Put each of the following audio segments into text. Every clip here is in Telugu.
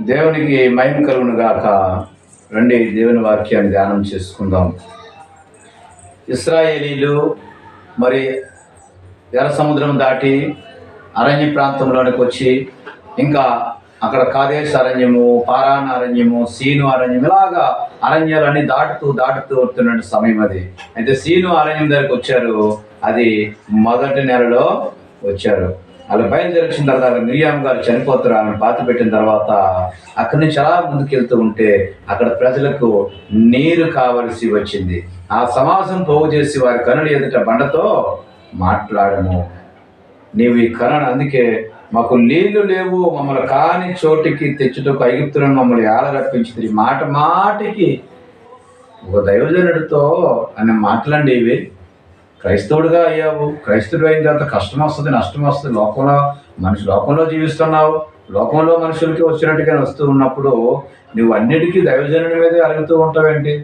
దేవునికి మహిమ కలుగును గాక. రండి దేవుని వాక్యాన్ని ధ్యానం చేసుకుందాం. ఇస్రాయేలీలు మరి ఎర్ర సముద్రం దాటి అరణ్య ప్రాంతంలోనికి వచ్చి ఇంకా అక్కడ కాదేశ్ అరణ్యము పారాణ అరణ్యము సీను అరణ్యం ఇలాగా అరణ్యాలన్నీ దాటుతూ దాటుతూ వస్తున్న సమయం అది. అయితే సీను అరణ్యం దగ్గరికి వచ్చారు. అది మొదటి నెలలో వచ్చారు. అలా బయలుదేరి జరిగిన తర్వాత అక్కడ మిరియాం గారు చనిపోతారు ఆమెను పాతి పెట్టిన తర్వాత అక్కడి నుంచి అలా ముందుకెళ్తూ ఉంటే అక్కడ ప్రజలకు నీరు కావలసి వచ్చింది. ఆ సమాజం పోగు చేసి వారి కనులు ఎదుట బండతో మాట్లాడము. నీవు ఈ కరణ్ అందుకే మాకు నీళ్ళు లేవు మమ్మల్ని కాని చోటికి తెచ్చుటకు ఐగుప్తులను మమ్మల్ని ఆలరప్పించింది మాట మాటికి ఒక దైవజనుడితో అని మాట్లాడేవి ఇవి. క్రైస్తవుడిగా అయ్యావు. క్రైస్తవుడు అయిన తర్వాత కష్టం వస్తుంది నష్టం వస్తుంది. లోకంలో మనిషి లోకంలో జీవిస్తున్నావు. లోకంలో మనుషులకి వచ్చినట్టుగా వస్తూ ఉన్నప్పుడు నువ్వు అన్నిటికీ దైవజనుడి మీద అలుగుతూ ఉంటావేంటి?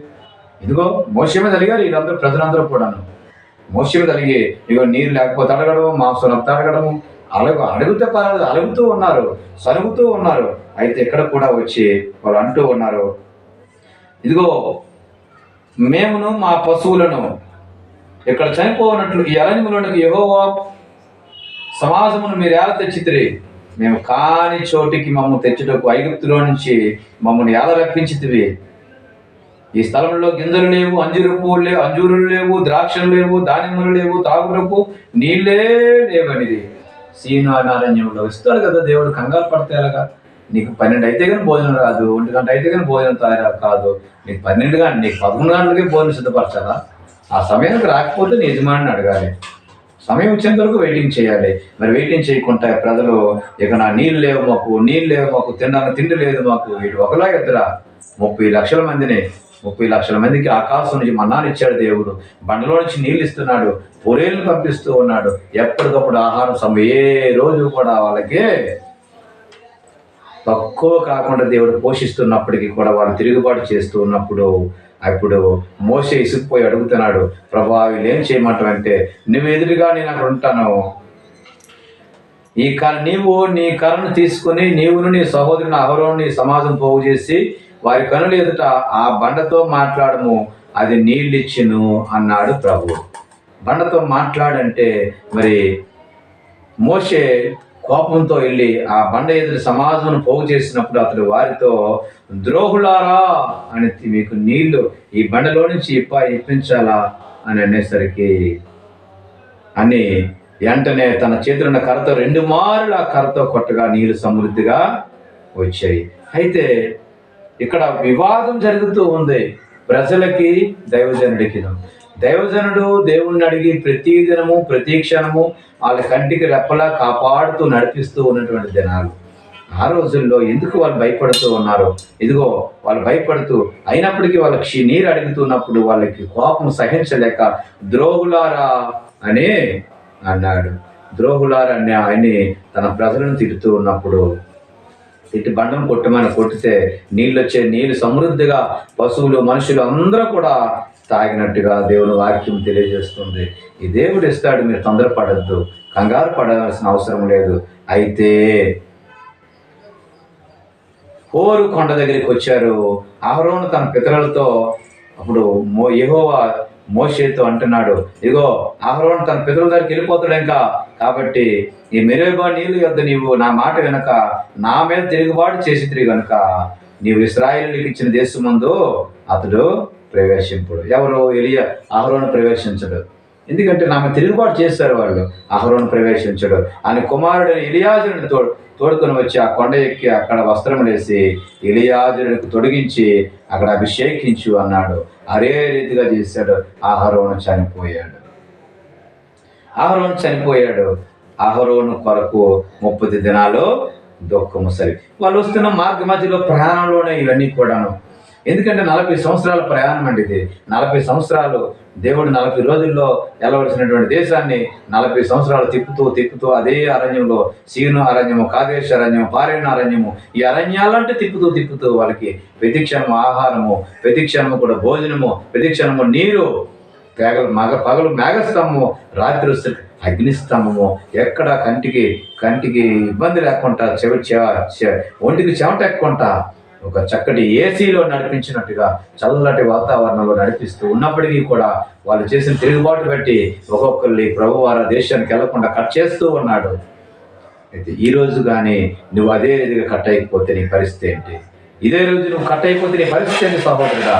ఇదిగో మోస మీద అడిగారు వీళ్ళందరూ ప్రజలందరూ కూడాను. మోస మీద అడిగి ఇగో నీరు లేకపోతే అడగడము మాంసం లేకపోతే అడగడము. అలగ అడుగుతే పర్వాలేదు అలుగుతూ ఉన్నారు సరుగుతూ ఉన్నారు. అయితే ఇక్కడ కూడా వచ్చి వాళ్ళు అంటూ ఉన్నారు ఇదిగో మేమును మా పశువులను ఇక్కడ చనిపోనట్లు ఈ అరణ్యములోనికి యహోవా సమాజమును మీరు ఎలా తెచ్చితిరి? మేము కాని చోటికి మమ్మల్ని తెచ్చుటకు ఐగుప్తులో నుంచి మమ్మల్ని ఎలా రప్పించితివి? ఈ స్థలంలో గింజలు లేవు అంజూరు పువ్వులు లేవు అంజూరులు లేవు ద్రాక్షలు లేవు దానిమ్మలు లేవు తాగురకు నీళ్ళే లేవనిది. సీనారణ్యంలో ఇస్తారు కదా దేవుడు కంగారు పడితే ఎలాగా? నీకు పన్నెండు అయితే కానీ భోజనం రాదు ఒంటి గంట అయితే కానీ భోజనం తయారు కాదు. నీకు పన్నెండు గంటలు నీకు పదకొండు గంటలకే భోజనం సిద్ధపరచాలా? ఆ సమయానికి రాకపోతే నీ యజమానిని అడగాలి. సమయం వచ్చేంత వరకు వెయిటింగ్ చేయాలి. మరి వెయిటింగ్ చేయకుండా ప్రజలు ఇక నా నీళ్ళు లేవు మాకు నీళ్ళు లేవు మాకు తిన్నాను తిండి లేదు మాకు వీడు ఒకలా ఇద్దరా ముప్పై లక్షల మందిని ముప్పై లక్షల మందికి ఆకాశం నుంచి మన్నాను ఇచ్చాడు దేవుడు. బండలో నుంచి నీళ్ళు ఇస్తున్నాడు పొరేళ్ళు పంపిస్తూ ఉన్నాడు. ఎప్పటికప్పుడు ఆహారం సమ ఏ రోజు కూడా వాళ్ళకి తక్కువ కాకుండా దేవుడు పోషిస్తున్నప్పటికీ కూడా వాళ్ళు తిరుగుబాటు చేస్తూ ఉన్నప్పుడు అప్పుడు మోసే ఇసుకుపోయి అడుగుతున్నాడు ప్రభా వీళ్ళు ఏం చేయమంటావంటే నువ్వు ఎదురుగా నేను అక్కడ ఉంటాను. ఈ కర నీవు నీ కర్రను తీసుకుని నీవును నీ సహోదరుని అహరోను నీ సమాజం పోగు చేసి వారి కనులు ఎదుట ఆ బండతో మాట్లాడము అది నీళ్ళిచ్చును అన్నాడు ప్రభు. బండతో మాట్లాడంటే మరి మోషే కోపంతో వెళ్ళి ఆ బండ ఎదురు సమాజం పోగు చేసినప్పుడు అతడు వారితో ద్రోహులారా అని మీకు నీళ్ళు ఈ బండలో నుంచి ఇప్ప ఇప్పించాలా? అని అనేసరికి అని వెంటనే తన చేతులున్న కర్రతో రెండు మార్లు ఆ కర్రతో కొట్టగా నీళ్ళు సమృద్ధిగా వచ్చాయి. అయితే ఇక్కడ వివాదం జరుగుతూ ఉంది. ప్రజలకి దైవజనుడికి దైవజనుడు దేవుణ్ణి అడిగి ప్రతి దినము ప్రతి క్షణము వాళ్ళ కంటికి రెప్పలా కాపాడుతూ నడిపిస్తూ ఉన్నటువంటి దినాలు ఆ రోజుల్లో ఎందుకు వాళ్ళు భయపడుతూ ఉన్నారు? ఇదిగో వాళ్ళు భయపడుతూ అయినప్పటికీ వాళ్ళకి నీరు అడుగుతున్నప్పుడు వాళ్ళకి కోపం సహించలేక ద్రోహులారా అని అన్నాడు. ద్రోహులారా అని ఆయన్ని తన ప్రజలను తిడుతూ ఉన్నప్పుడు ఇటు బండం కొట్టమని కొట్టితే నీళ్ళు వచ్చే నీళ్ళు సమృద్ధిగా పశువులు మనుషులు అందరూ కూడా తాగినట్టుగా దేవుని వాక్యం తెలియజేస్తుంది. ఈ దేవుడు ఇస్తాడు మీరు తొందరపడద్దు. కంగారు పడాల్సిన అవసరం లేదు. అయితే హోరు కొండ దగ్గరికి వచ్చారు. అహరోను తన పితరులతో అప్పుడు మో ఎహోవా మోషేతో అంటున్నాడు ఇగో అహరోను తన పితరుల దగ్గరికి వెళ్ళిపోతాడు ఇంకా. కాబట్టి ఈ మెరేబా నీళ్ళు యొద్ద నీవు నా మాట వెనక నా మీద తిరుగుబాటు చేసి తిరిగి కనుక నీవు ఇస్రాయిల్కి ఇచ్చిన దేశం ముందు అతడు ప్రవేశింపుడు. ఎవరు ఎలియా అహరోను ప్రవేశించడు. ఎందుకంటే నామె తిరుగుబాటు చేస్తారు వాళ్ళు. అహరోను ప్రవేశించడు. అని కుమారుడు ఇలియాజుడిని తోడు తోడుకొని వచ్చి ఆ కొండ ఎక్కి అక్కడ వస్త్రం వేసి ఇలియాజుడికి తొడిగించి అక్కడ అభిషేకించు అన్నాడు. అదే రీతిగా చేశాడు. ఆహరోను చనిపోయాడు. ఆహరోను చనిపోయాడు. ఆహరోను కొరకు ముప్పది దినాలు దుఃఖము సరి వాళ్ళు వస్తున్న మార్గ మధ్యలో ప్రయాణంలోనే ఇవన్నీ కూడాను. ఎందుకంటే నలభై సంవత్సరాల ప్రయాణం అండి ఇది. నలభై సంవత్సరాలు దేవుడు నలభై రోజుల్లో వెళ్ళవలసినటువంటి దేశాన్ని నలభై సంవత్సరాలు తిప్పుతూ తిప్పుతూ అదే అరణ్యంలో సీను అరణ్యము కాదేశ అరణ్యము పారేణ అరణ్యము ఈ అరణ్యాలంటే తిప్పుతూ తిప్పుతూ వాళ్ళకి ప్రతిక్షణము ఆహారము ప్రతిక్షణము కూడా భోజనము ప్రతిక్షణము నీరు పేగలు మగ పగలు మేఘస్తంభము రాత్రి వస్తే అగ్నిస్తంభము. ఎక్కడ కంటికి కంటికి ఇబ్బంది లేకుండా చెవి చెవ చె- ఒంటికి చెమట ఎక్కుంటా ఒక చక్కటి ఏసీలో నడిపించినట్టుగా చల్లటి వాతావరణంలో నడిపిస్తూ ఉన్నప్పటికీ కూడా వాళ్ళు చేసిన తిరుగుబాటు బట్టి ఒక్కొక్కరిని ప్రభు వారి దేశానికి వెళ్ళకుండా కట్ చేస్తూ ఉన్నాడు. అయితే ఈ రోజు కానీ నువ్వు అదే రీతిగా కట్ అయిపోతే నీ పరిస్థితి ఏంటి? ఇదే రోజు నువ్వు కట్ అయిపోతే నీ పరిస్థితి ఏంటి సహోదరుడా?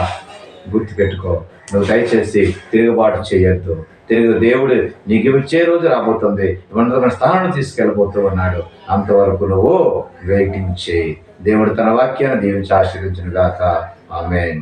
గుర్తుపెట్టుకో నువ్వు దయచేసి తిరుగుబాటు చేయొద్దు. తెలుగు దేవుడు నీకు ఇచ్చే రోజు రాబోతుంది. ఉన్నతమైన స్థానాన్ని తీసుకెళ్ళబోతూ ఉన్నాడు అంతవరకు నువ్వు వెయిటింగ్ చేయి. దేవుడు తన వాక్యాన్ని దీవించి ఆశీర్వించిన గాక ఆమెన్.